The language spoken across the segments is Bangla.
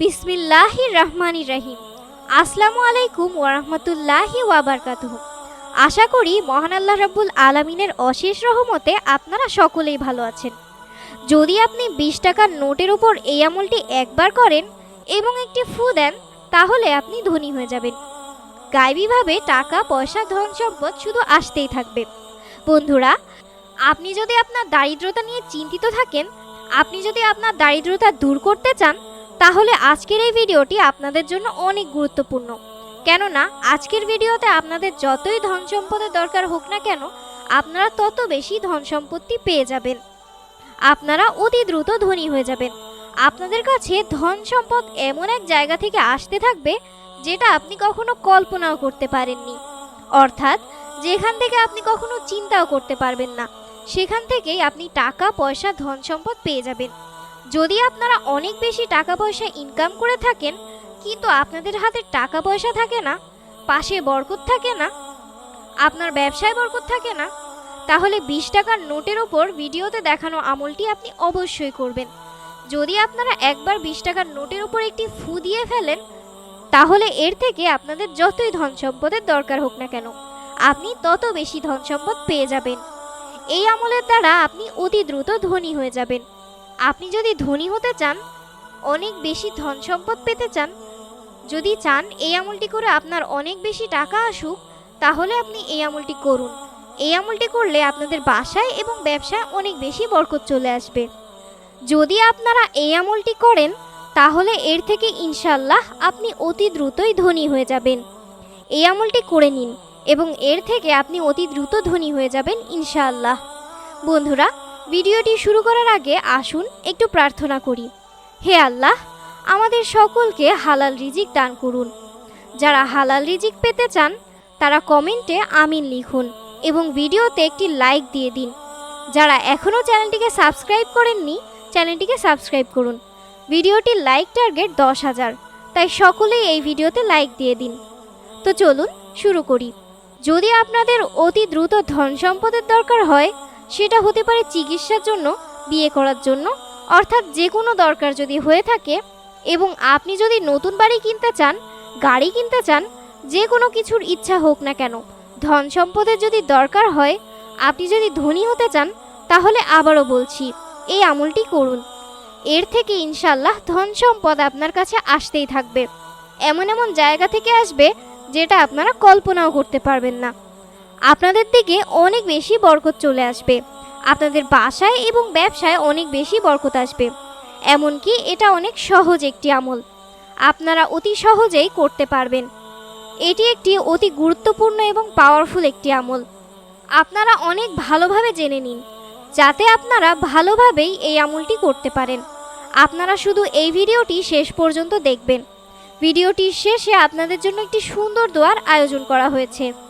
বিসমিল্লাহির রহমানির রহিম। আসসালামু আলাইকুম ওরহমতুল্লাহি ওয়াবারকাতুহ আশা করি মহান আল্লাহ রাব্বুল আলামিনের অশেষ রহমতে আপনারা সকলেই ভালো আছেন। যদি আপনি বিশ টাকার নোটের উপর এই আমলটি একবার করেন এবং একটি ফু দেন, তাহলে আপনি ধনী হয়ে যাবেন। গায়েবীভাবে টাকা, পয়সা, ধন সম্পদ শুধু আসতেই থাকবে। বন্ধুরা, আপনি যদি আপনার দারিদ্রতা নিয়ে চিন্তিত থাকেন, আপনি যদি আপনার দারিদ্রতা দূর করতে চান তাহলে আজকের এই ভিডিওটি আপনাদের জন্য অনেক গুরুত্বপূর্ণ। কেননা, আজকের ভিডিওতে আপনাদের যতই ধন সম্পদের দরকার হোক না কেন, আপনারা তত বেশি ধন সম্পত্তি পেয়ে যাবেন। আপনারা অতি দ্রুত ধনী হয়ে যাবেন। আপনাদের কাছে ধন সম্পদ এমন এক জায়গা থেকে আসতে থাকবে, যেটা আপনি কখনো কল্পনাও করতে পারেননি। অর্থাৎ, যেখান থেকে আপনি কখনো চিন্তাও করতে পারবেন না। সেখান থেকেই আপনি টাকা, পয়সা ধন সম্পদ পেয়ে যাবেন। যদি আপনারা অনেক বেশি টাকা পয়সা ইনকাম করে থাকেন, কিন্তু আপনাদের হাতে টাকা পয়সা থাকে না, পাশে বরকত থাকে না, আপনার ব্যবসায় বরকত থাকে না, তাহলে বিশ টাকার নোটের ওপর ভিডিওতে দেখানো আমলটি আপনি অবশ্যই করবেন। যদি আপনারা একবার বিশ টাকার নোটের উপর একটি ফু দিয়ে ফেলেন, তাহলে এর থেকে আপনাদের যতই ধন সম্পদের দরকার হোক না কেন, আপনি তত বেশি ধন সম্পদ পেয়ে যাবেন। এই আমলের দ্বারা আপনি অতি দ্রুত ধনী হয়ে যাবেন। আপনি যদি ধনী হতে চান, অনেক বেশি ধন সম্পদ পেতে চান, যদি চান এই আমলটি করে আপনার অনেক বেশি টাকা আসুক, তাহলে আপনি এই আমলটি করুন। এই আমলটি করলে আপনাদের বাসায় এবং ব্যবসায় অনেক বেশি বরকত চলে আসবে। যদি আপনারা এই আমলটি করেন, তাহলে এর থেকে ইনশাল্লাহ আপনি অতি দ্রুতই ধনী হয়ে যাবেন। এই আমলটি করে নিন এবং এর থেকে আপনি অতি দ্রুত ধনী হয়ে যাবেন ইনশাআল্লাহ। বন্ধুরা ভিডিওটি শুরু করার আগে আসুন একটু প্রার্থনা করি। হে আল্লাহ, আমাদের সকলকে হালাল রিজিক দান করুন। যারা হালাল রিজিক পেতে চান, তারা কমেন্টে আমিন লিখুন এবং ভিডিওতে একটি লাইক দিয়ে দিন। যারা এখনও চ্যানেলটিকে সাবস্ক্রাইব করেননি, চ্যানেলটিকে সাবস্ক্রাইব করুন। ভিডিওটির লাইক টার্গেট দশ হাজার, তাই সকলেই এই ভিডিওতে লাইক দিয়ে দিন। তো চলুন শুরু করি। যদি আপনাদের অতি দ্রুত ধন সম্পদের দরকার হয় সেটা হতে পারে চিকিৎসার জন্য, বিয়ে করার জন্য, অর্থাৎ যে কোনো দরকার যদি হয়ে থাকে এবং আপনি যদি নতুন বাড়ি কিনতে চান, গাড়ি কিনতে চান, যে কোনো কিছুর ইচ্ছা হোক না কেন, ধন সম্পদের যদি দরকার হয়, আপনি যদি ধনী হতে চান, তাহলে আবারও বলছি, এই আমলটি করুন। এর থেকে ইনশাল্লাহ ধন সম্পদ আপনার কাছে আসতেই থাকবে। এমন এমন জায়গা থেকে আসবে, যেটা আপনারা কল্পনাও করতে পারবেন না। আপনাদের দিকে অনেক বেশি বরকত চলে আসবে। আপনাদের বাসায় এবং ব্যবসায় অনেক বেশি বরকত আসবে। এমনকি এটা অনেক সহজ একটি আমল। আপনারা অতি সহজেই করতে পারবেন। এটি একটি অতি গুরুত্বপূর্ণ এবং পাওয়ারফুল একটি আমল। আপনারা অনেক ভালোভাবে জেনে নিন, যাতে আপনারা ভালোভাবেই এই আমলটি করতে পারেন। আপনারা শুধু এই ভিডিওটি শেষ পর্যন্ত দেখবেন। ভিডিওটির শেষে আপনাদের জন্য একটি সুন্দর দোয়ার আয়োজন করা হয়েছে।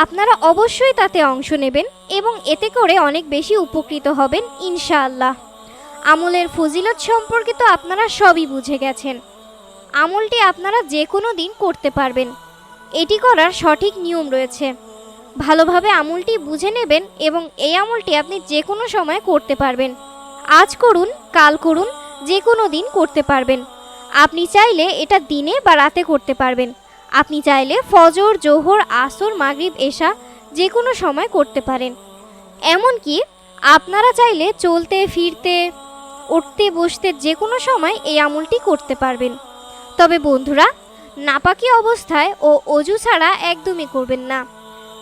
আপনারা অবশ্যই তাতে অংশ নেবেন এবং এতে করে অনেক বেশি উপকৃত হবেন, ইনশাআল্লাহ। আমলের ফজিলত সম্পর্কে তো আপনারা সবই বুঝে গেছেন। আমলটি আপনারা যে কোনো দিন করতে পারবেন। এটি করার সঠিক নিয়ম রয়েছে। ভালোভাবে আমলটি বুঝে নেবেন এবং এই আমলটি আপনি যে কোনো সময় করতে পারবেন। আজ করুন, কাল করুন যে কোনো দিন করতে পারবেন। আপনি চাইলে এটা দিনে বা রাতে করতে পারবেন। আপনি চাইলে ফজর, জোহর, আসর, মাগরিব, এশা যে কোনো সময় করতে পারেন। এমনকি আপনারা চাইলে চলতে, ফিরতে, উঠতে, বসতে যে কোনো সময় এই আমলটি করতে পারবেন। তবে বন্ধুরা, নাপাকি অবস্থায় ও অজু ছাড়া একদমই করবেন না।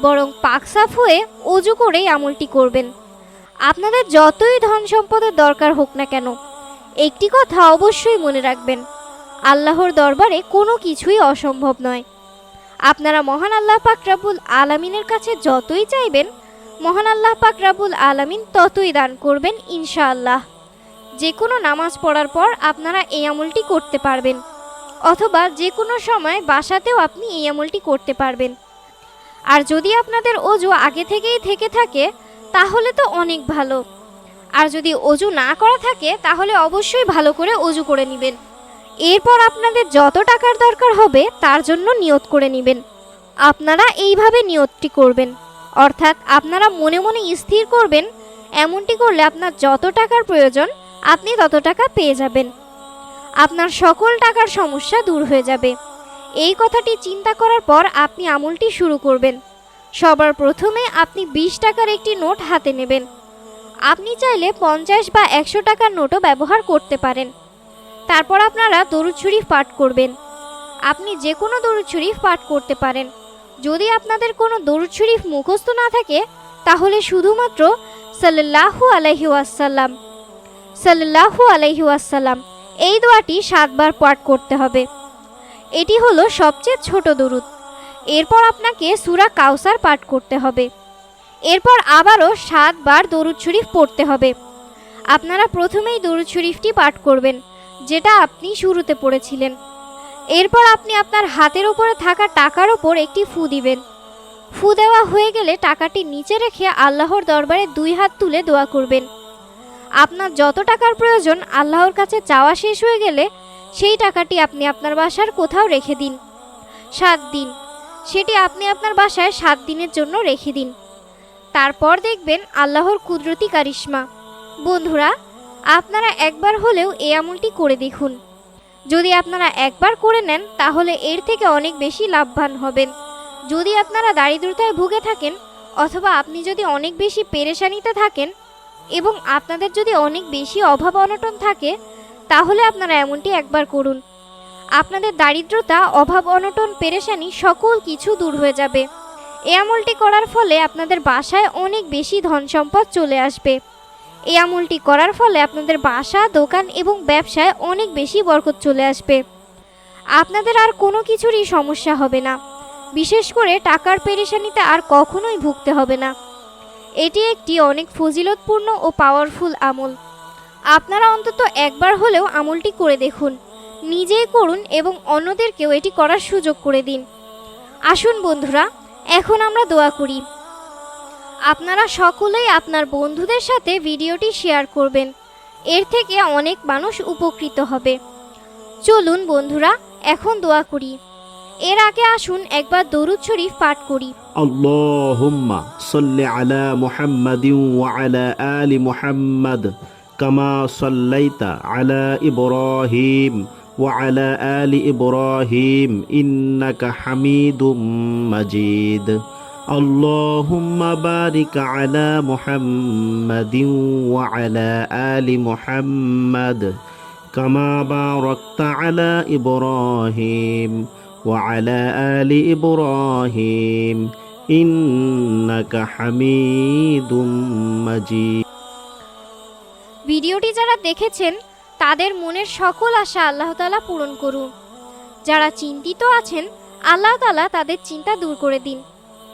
বরং পাক সাফ হয়ে অজু করেই আমলটি করবেন। আপনাদের যতই ধন সম্পদের দরকার হোক না কেন, একটি কথা অবশ্যই মনে রাখবেন। আল্লাহর দরবারে কোনো কিছুই অসম্ভব নয়। আপনারা মহান আল্লাহ পাক রাবুল আলামিনের কাছে যতই চাইবেন, মহান আল্লাহ পাক রাবুল আলামিন ততই দান করবেন ইনশাআল্লাহ। যে কোনো নামাজ পড়ার পর আপনারা এই আমলটি করতে পারবেন, অথবা যে কোনো সময় বাসাতেও আপনি এই আমলটি করতে পারবেন। আর যদি আপনাদের অজু আগে থেকেই থেকে থাকে, তাহলে তো অনেক ভালো। আর যদি অজু না করা থাকে, তাহলে অবশ্যই ভালো করে অজু করে নেবেন। এরপর আপনাদের যত টাকার দরকার হবে, তার জন্য নিয়ত করে নেবেন। আপনারা এইভাবে নিয়তটি করবেন। অর্থাৎ আপনারা মনে মনে স্থির করবেন, এমনটি করলে আপনার যত টাকার প্রয়োজন, আপনি তত টাকা পেয়ে যাবেন। আপনার সকল টাকার সমস্যা দূর হয়ে যাবে। এই কথাটি চিন্তা করার পর আপনি আমলটি শুরু করবেন। সবার প্রথমে আপনি বিশ টাকার একটি নোট হাতে নেবেন। আপনি চাইলে পঞ্চাশ বা একশো টাকার নোটও ব্যবহার করতে পারেন। তারপর আপনারা দরুদ শরীফ পাঠ করবেন। আপনি যে কোনো দরুদ শরীফ পাঠ করতে পারেন। যদি আপনাদের কোনো দরুদ শরীফ মুখস্থ না থাকে, তাহলে শুধুমাত্র সাল্লাহু আলাইহি ওয়াসাল্লাম সাল্লাহু আলাইহি ওয়াসাল্লাম এই দোয়াটি সাতবার পাঠ করতে হবে। এটি হলো সবচেয়ে ছোট দরুদ। এরপর আপনাকে সুরা কাউসার পাঠ করতে হবে। এরপর আবারও সাতবার দরুদ শরীফ পড়তে হবে। আপনারা প্রথমেই দরুদ শরীফটি পাঠ করবেন। যেটা আপনি শুরুতে পড়েছিলেন। এরপর আপনি আপনার হাতের উপরে থাকা টাকার ওপর একটি ফু দিবেন। ফু দেওয়া হয়ে গেলে টাকাটি নিচে রেখে আল্লাহর দরবারে দুই হাত তুলে দোয়া করবেন। আপনার যত টাকার প্রয়োজন আল্লাহর কাছে চাওয়া শেষ হয়ে গেলে সেই টাকাটি আপনি আপনার বাসার কোথাও রেখে দিন। সাত দিন। সেটি আপনি আপনার বাসায় সাত দিনের জন্য রেখে দিন। তারপর দেখবেন আল্লাহর কুদরতি কারিশ্মা। বন্ধুরা আপনারা একবার হলেও এই আমলটি করে দেখুন। যদি আপনারা একবার করে নেন, তাহলে এর থেকে অনেক বেশি লাভবান হবেন। যদি আপনারা দারিদ্রতায় ভুগে থাকেন, অথবা আপনি যদি অনেক বেশি পেরেশানিতে থাকেন, এবং আপনাদের যদি অনেক বেশি অভাব অনটন থাকে, তাহলে আপনারা এমনটি একবার করুন। আপনাদের দারিদ্রতা, অভাব অনটন, পেরেশানি সকল কিছু দূর হয়ে যাবে। এই আমলটি করার ফলে আপনাদের বাসায় অনেক বেশি ধন সম্পদ চলে আসবে। এই আমলটি করার ফলে আপনাদের বাসা, দোকান এবং ব্যবসায় অনেক বেশি বরকত চলে আসবে। আপনাদের আর কোনো কিছুরই সমস্যা হবে না। বিশেষ করে টাকার পেরেশানিতে আর কখনোই ভুগতে হবে না। এটি একটি অনেক ফজিলতপূর্ণ ও পাওয়ারফুল আমল। আপনারা অন্তত একবার হলেও আমলটি করে দেখুন। নিজেই করুন এবং অন্যদেরকেও এটি করার সুযোগ করে দিন। আসুন বন্ধুরা, এখন আমরা দোয়া করি। আপনারা সকলেই আপনার বন্ধুদের সাথে ভিডিওটি শেয়ার করবেন। এর থেকে অনেক মানুষ উপকৃত হবে। চলুন বন্ধুরা, এখন দোয়া করি। এর আগে আসুন একবার দরুদ শরীফ পাঠ করি। আল্লাহুম্মা সাল্লি আলা মুহাম্মাদিন ওয়া আলা আলি মুহাম্মাদ কামা সাল্লাইতা আলা ইব্রাহিম ওয়া আলা আলি ইব্রাহিম ইন্নাকা হামিদুম মাজিদ। اللهم بارك على محمد وعلى آل محمد كما باركت على إبراهيم وعلى آل إبراهيم إنك حميد مجيد ভিডিওটি যারা দেখেছেন তাদের মনের সকল আশা আল্লাহ তালা পূরণ করুন যারা চিন্তিত আছেন আল্লাহ তালা তাদের চিন্তা দূর করে দিন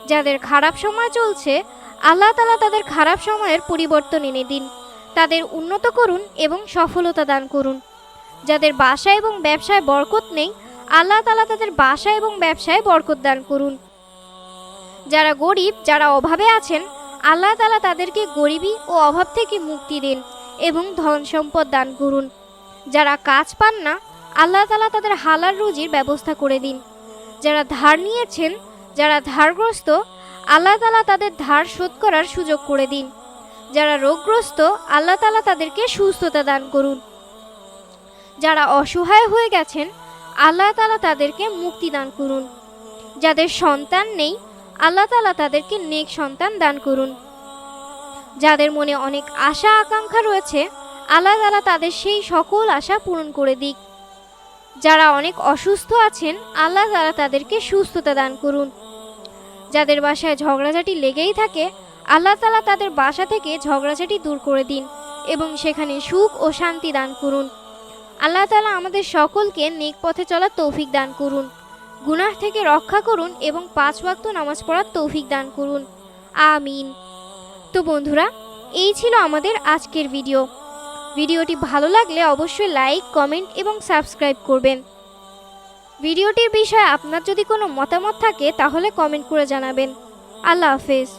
যাদের খারাপ সময় চলছে, আল্লাহ তালা তাদের খারাপ সময়ের পরিবর্তন এনে দিন। তাদের উন্নত করুন এবং সফলতা দান করুন। যাদের বাসা এবং ব্যবসায় বরকত নেই, আল্লাহ তালা তাদের বাসা এবং ব্যবসায় বরকত দান করুন। যারা গরিব, যারা অভাবে আছেন, আল্লাহ তালা তাদেরকে গরিবী ও অভাব থেকে মুক্তি দিন এবং ধন সম্পদ দান করুন। যারা কাজ পান না, আল্লাহ তালা তাদের হালার রুজির ব্যবস্থা করে দিন। যারা ধার নিয়েছেন যারা ধারগ্রস্ত, আল্লাহ তালা তাদের ধার শোধ করার সুযোগ করে দিন। যারা রোগগ্রস্ত, আল্লাহ তালা তাদেরকে সুস্থতা দান করুন। যারা অসহায় হয়ে গেছেন, আল্লাহ তালা তাদেরকে মুক্তি দান করুন। যাদের সন্তান নেই, আল্লাহ তালা তাদেরকে নেক সন্তান দান করুন। যাদের মনে অনেক আশা, আকাঙ্ক্ষা রয়েছে, আল্লাহ তালা তাদের সেই সকল আশা পূরণ করে দিক। যারা অনেক অসুস্থ আছেন, আল্লাহ তালা তাদেরকে সুস্থতা দান করুন। যাদের বাসায় ঝগড়াঝাটি লেগেই থাকে, আল্লাহ তালা তাদের বাসা থেকে ঝগড়াঝাটি দূর করে দিন এবং সেখানে সুখ ও শান্তি দান করুন। আল্লাহ তালা আমাদের সকলকে নেক পথে চলার তৌফিক দান করুন। গুনাহ থেকে রক্ষা করুন এবং পাঁচ ওয়াক্ত নামাজ পড়ার তৌফিক দান করুন। আমিন। তো বন্ধুরা, এই ছিল আমাদের আজকের ভিডিও। ভিডিওটি ভালো লাগলে অবশ্যই লাইক, কমেন্ট এবং সাবস্ক্রাইব করবেন। ভিডিওটির বিষয়ে আপনার যদি কোনো মতামত থাকে তাহলে কমেন্ট করে জানাবেন। আল্লাহ হাফেজ।